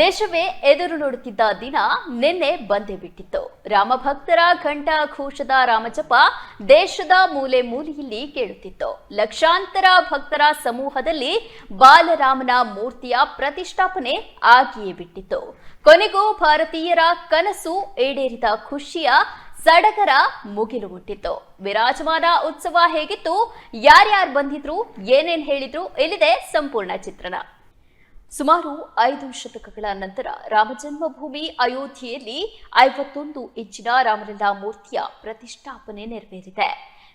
ದೇಶವೇ ಎದುರು ನೋಡುತ್ತಿದ್ದ ದಿನ ನಿನ್ನೆ ಬಂದೇ ಬಿಟ್ಟಿತ್ತು. ರಾಮಭಕ್ತರ ಘಂಟಾ ಘೋಷದ ರಾಮಜಪ ದೇಶದ ಮೂಲೆ ಮೂಲೆಯಲ್ಲಿ ಕೇಳುತ್ತಿತ್ತು. ಲಕ್ಷಾಂತರ ಭಕ್ತರ ಸಮೂಹದಲ್ಲಿ ಬಾಲರಾಮನ ಮೂರ್ತಿಯ ಪ್ರತಿಷ್ಠಾಪನೆ ಆಗಿಯೇ ಬಿಟ್ಟಿತ್ತು. ಕೊನೆಗೂ ಭಾರತೀಯರ ಕನಸು ಈಡೇರಿದ ಖುಷಿಯ ಸಡಗರ ಮುಗಿಲು ಮುಟ್ಟಿತ್ತು ವಿರಾಜಮಾನ ಉತ್ಸವ ಹೇಗಿತ್ತು, ಯಾರ್ಯಾರು ಬಂದಿದ್ರು, ಏನೇನ್ ಹೇಳಿದ್ರು, ಇಲ್ಲಿದೆ ಸಂಪೂರ್ಣ ಚಿತ್ರಣ. ಸುಮಾರು ಐದು ಶತಕಗಳ ನಂತರ ರಾಮಜನ್ಮಭೂಮಿ ಅಯೋಧ್ಯೆಯಲ್ಲಿ ಐವತ್ತೊಂದು ಇಂಚಿನ ರಾಮಲಲ್ಲಾ ಮೂರ್ತಿಯ ಪ್ರತಿಷ್ಠಾಪನೆ ನೆರವೇರಿದೆ.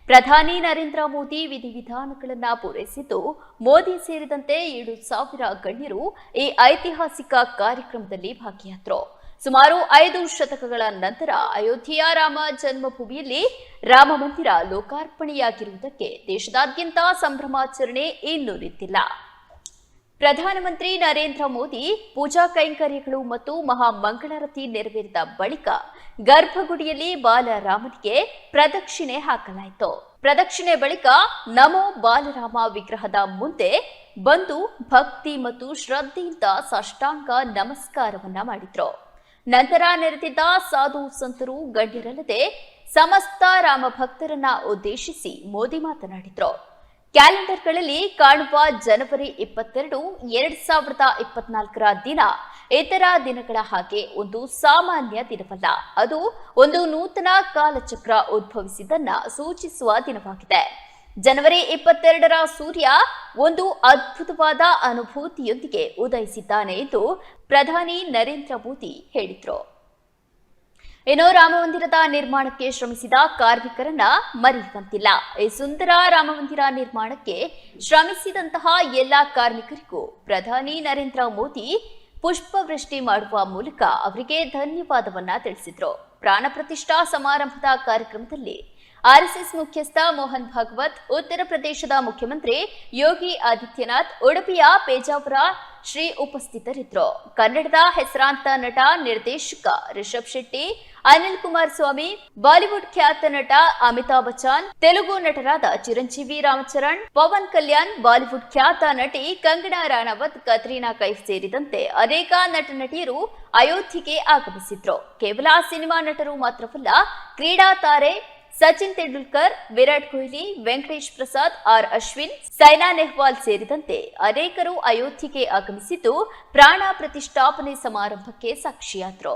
ಪ್ರಧಾನಿ ನರೇಂದ್ರ ಮೋದಿ ವಿಧಿವಿಧಾನಗಳನ್ನು ಪೂರೈಸಿದ್ದು, ಮೋದಿ ಸೇರಿದಂತೆ ಏಳು ಸಾವಿರ ಗಣ್ಯರು ಈ ಐತಿಹಾಸಿಕ ಕಾರ್ಯಕ್ರಮದಲ್ಲಿ ಭಾಗಿಯಾದರು. ಸುಮಾರು ಐದು ಶತಕಗಳ ನಂತರ ಅಯೋಧ್ಯೆಯ ರಾಮ ಜನ್ಮಭೂಮಿಯಲ್ಲಿ ರಾಮ ಮಂದಿರ ಲೋಕಾರ್ಪಣೆಯಾಗಿರುವುದಕ್ಕೆ ದೇಶದಾದ್ಯಂತ ಸಂಭ್ರಮಾಚರಣೆ ಇನ್ನೂ ನಿಂತಿಲ್ಲ. ಪ್ರಧಾನಮಂತ್ರಿ ನರೇಂದ್ರ ಮೋದಿ ಪೂಜಾ ಕೈಂಕರ್ಯಗಳು ಮತ್ತು ಮಹಾ ಮಂಗಳಾರತಿ ನೆರವೇರಿದ ಬಳಿಕ ಗರ್ಭಗುಡಿಯಲ್ಲಿ ಬಾಲರಾಮನಿಗೆ ಪ್ರದಕ್ಷಿಣೆ ಹಾಕಲಾಯಿತು. ಪ್ರದಕ್ಷಿಣೆ ಬಳಿಕ ನಮೋ ಬಾಲರಾಮ ವಿಗ್ರಹದ ಮುಂದೆ ಬಂದು ಭಕ್ತಿ ಮತ್ತು ಶ್ರದ್ಧೆಯಿಂದ ಸಾಷ್ಟಾಂಗ ನಮಸ್ಕಾರವನ್ನ ಮಾಡಿದ್ರು. ನಂತರ ನೆರೆದಿದ್ದ ಸಾಧು ಸಂತರು ಗಣ್ಯರಲ್ಲದೆ ಸಮಸ್ತ ರಾಮ ಭಕ್ತರನ್ನ ಉದ್ದೇಶಿಸಿ ಮೋದಿ ಮಾತನಾಡಿದ್ರು. ಕ್ಯಾಲೆಂಡರ್ಗಳಲ್ಲಿ ಕಾಣುವ ಜನವರಿ ಇಪ್ಪತ್ತೆರಡು, ಎರಡ್ ಸಾವಿರದ ಇಪ್ಪತ್ನಾಲ್ಕರ ದಿನ ಇತರ ದಿನಗಳ ಹಾಗೆ ಒಂದು ಸಾಮಾನ್ಯ ದಿನವಲ್ಲ. ಅದು ಒಂದು ನೂತನ ಕಾಲಚಕ್ರ ಉದ್ಭವಿಸಿದ್ದನ್ನ ಸೂಚಿಸುವ ದಿನವಾಗಿದೆ. ಜನವರಿ ಇಪ್ಪತ್ತೆರಡರ ಸೂರ್ಯ ಒಂದು ಅದ್ಭುತವಾದ ಅನುಭೂತಿಯೊಂದಿಗೆ ಉದಯಿಸಿದ್ದಾನೆ ಎಂದು ಪ್ರಧಾನಿ ನರೇಂದ್ರ ಮೋದಿ ಹೇಳಿದ್ರು. ಇನ್ನು ರಾಮಮಂದಿರದ ನಿರ್ಮಾಣಕ್ಕೆ ಶ್ರಮಿಸಿದ ಕಾರ್ಮಿಕರನ್ನ ಮರೆಯುವಂತಿಲ್ಲ ಈ ಸುಂದರ ರಾಮಮಂದಿರ ನಿರ್ಮಾಣಕ್ಕೆ ಶ್ರಮಿಸಿದಂತಹ ಎಲ್ಲಾ ಕಾರ್ಮಿಕರಿಗೂ ಪ್ರಧಾನಿ ನರೇಂದ್ರ ಮೋದಿ ಪುಷ್ಪವೃಷ್ಟಿ ಮಾಡುವ ಮೂಲಕ ಅವರಿಗೆ ಧನ್ಯವಾದವನ್ನ ತಿಳಿಸಿದ್ರು. ಪ್ರಾಣ ಪ್ರತಿಷ್ಠಾ ಸಮಾರಂಭದ ಕಾರ್ಯಕ್ರಮದಲ್ಲಿ ಆರ್ಎಸ್ಎಸ್ ಮುಖ್ಯಸ್ಥ ಮೋಹನ್ ಭಾಗವತ್, ಉತ್ತರ ಪ್ರದೇಶದ ಮುಖ್ಯಮಂತ್ರಿ ಯೋಗಿ ಆದಿತ್ಯನಾಥ್, ಉಡುಪಿಯ ಪೇಜಾವರ ಶ್ರೀ ಉಪಸ್ಥಿತರಿದ್ದರು. ಕನ್ನಡದ ಹೆಸರಾಂತ ನಟ, ನಿರ್ದೇಶಕ ರಿಷಬ್ ಶೆಟ್ಟಿ, ಅನಿಲ್ ಕುಮಾರ್ ಸ್ವಾಮಿ, ಬಾಲಿವುಡ್ ಖ್ಯಾತ ನಟ ಅಮಿತಾಬ್ ಬಚ್ಚನ್, ತೆಲುಗು ನಟರಾದ ಚಿರಂಜೀವಿ ರಾಮಚರಣ್, ಪವನ್ ಕಲ್ಯಾಣ್, ಬಾಲಿವುಡ್ ಖ್ಯಾತ ನಟಿ ಕಂಗನಾ ರಾಣಾವತ್, ಕತ್ರಿನಾ ಕೈಫ್ ಸೇರಿದಂತೆ ಅನೇಕ ನಟ ನಟಿಯರು ಅಯೋಧ್ಯೆಗೆ ಆಗಮಿಸಿದ್ರು. ಕೇವಲ ಸಿನಿಮಾ ನಟರು ಮಾತ್ರವಲ್ಲ, ಕ್ರೀಡಾ ತಾರೆ ಸಚಿನ್ ತೆಂಡೂಲ್ಕರ್, ವಿರಾಟ್ ಕೊಹ್ಲಿ, ವೆಂಕಟೇಶ್ ಪ್ರಸಾದ್ ಆರ್ ಅಶ್ವಿನ್, ಸೈನಾ ನೆಹ್ವಾಲ್ ಸೇರಿದಂತೆ ಅನೇಕರು ಅಯೋಧ್ಯೆಗೆ ಆಗಮಿಸಿದ್ದು ಪ್ರಾಣ ಪ್ರತಿಷ್ಠಾಪನೆ ಸಮಾರಂಭಕ್ಕೆ ಸಾಕ್ಷಿಯಾದರು.